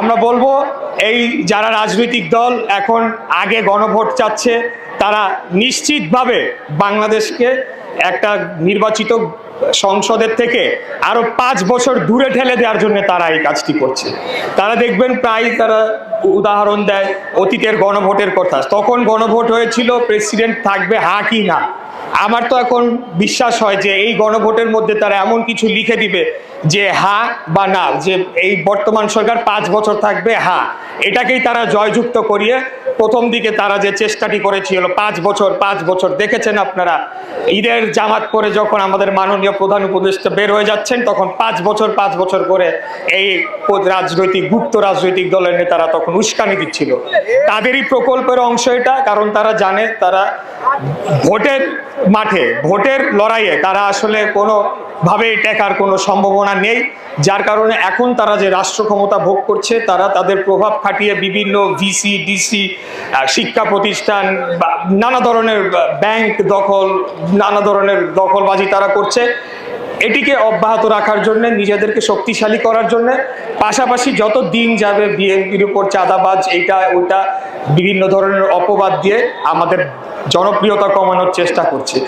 আমরা বলব, এই যারা রাজনৈতিক দল এখন আগে গণভোট চাচ্ছে, তারা নিশ্চিতভাবে বাংলাদেশকে একটা নির্বাচিত সংসদের থেকে আরও পাঁচ বছর দূরে ঠেলে দেওয়ার জন্য তারা এই কাজটি করছে। তারা দেখবেন প্রায় তারা উদাহরণ দেয়, অতীতের গণভোটের কথা। তখন গণভোট হয়েছিল, প্রেসিডেন্ট থাকবে হা কি না। আমার তো এখন বিশ্বাস হয় যে এই গণভোটের মধ্যে তারা এমন কিছু লিখে দিবে যে হা বা না, যে এই বর্তমান সরকার পাঁচ বছর থাকবে, হা। এটাকেই তারা জয়যুক্ত করিয়ে প্রথম দিকে তারা যে চেষ্টাটি করেছিল, পাঁচ বছর পাঁচ বছর, দেখেছেন আপনারা? ঈদের জামাত করে যখন আমাদের মাননীয় প্রধান উপদেষ্টা বের হয়ে যাচ্ছেন, তখন পাঁচ বছর পাঁচ বছর করে এই রাজনৈতিক, গুপ্ত রাজনৈতিক দলের নেতারা তখন উস্কানি দিচ্ছিল। তাদেরই প্রকল্পের অংশ এটা, কারণ তারা জানে তারা ভোটের মাঠে, ভোটের লড়াইয়ে তারা আসলে কোনো ভাবে টেকার কোনো সম্ভাবনা নেই। যার কারণে এখন তারা যে রাষ্ট্র ক্ষমতা ভোগ করছে, তারা তাদের প্রভাব খাটিয়ে বিভিন্ন ভিসি ডিসি শিক্ষা প্রতিষ্ঠান নানা ধরনের ব্যাংক দখল, নানা ধরনের দখলবাজি তারা করছে। এটিকে অব্যাহত রাখার জন্য, নিজেদেরকে শক্তিশালী করার জন্য, পাশাপাশি যত দিন যাবে বিএনপির উপর চাঁদাবাজ এইটা ওইটা বিভিন্ন ধরনের অপবাদ দিয়ে আমাদের জনপ্রিয়তা কমানোর চেষ্টা করছে।